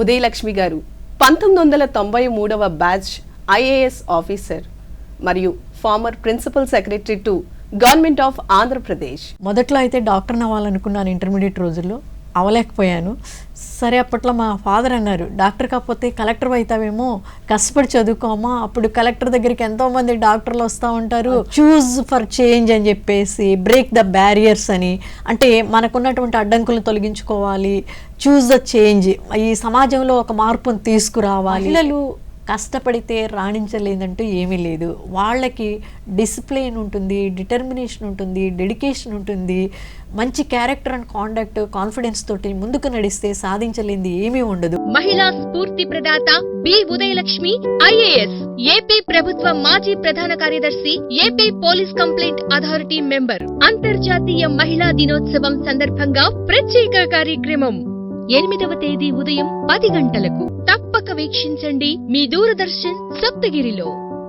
ఉదయలక్ష్మి గారు. పంతొమ్మిది వందల తొంభై మూడవ బ్యాచ్ ఐఏఎస్ ఆఫీసర్ మరియు former principal secretary to government of Andhra Pradesh. మొదట్లో అయితే డాక్టర్ అవ్వాలనుకున్నాను ఇంటర్మీడియట్ రోజుల్లో. అవలేకపోయాను. సరే అప్పట్లో మా ఫాదర్ అన్నారు డాక్టర్ కాకపోతే కలెక్టర్ అవుతావేమో కష్టపడి చదువుకోమా అప్పుడు కలెక్టర్ దగ్గరికి ఎంతోమంది డాక్టర్లు వస్తూ ఉంటారు చూజ్ ఫర్ చేంజ్ అని చెప్పేసి బ్రేక్ ద బ్యారియర్స్ అని. అంటే మనకున్నటువంటి అడ్డంకులు తొలగించుకోవాలి చూజ్ ద చేంజ్. ఈ సమాజంలో ఒక మార్పును తీసుకురావాలి. పిల్లలు కష్టపడితే రాణించలేదంటూ ఏమీ లేదు. వాళ్ళకి డిసిప్లిన్ ఉంటుంది డిటర్మినేషన్ ఉంటుంది డెడికేషన్ ఉంటుంది. మంచి క్యారెక్టర్ అండ్ కాండక్ట్ కాన్ఫిడెన్స్ తోటి ముందుకు నడిస్తే సాధించలేంది ఏమీ ఉండదు. మహిళా స్ఫూర్తి ప్రదాత బి ఉదయలక్ష్మి ఐఏఎస్ ఏపీ ప్రభుత్వ మాజీ ప్రధాన కార్యదర్శి AP police complaint authority member. అంతర్జాతీయ మహిళా దినోత్సవం సందర్భంగా ప్రత్యేక కార్యక్రమం. ఎనిమిదవ తేదీ ఉదయం పది గంటలకు తప్పక వీక్షించండి మీ దూరదర్శన్ సప్తగిరిలో.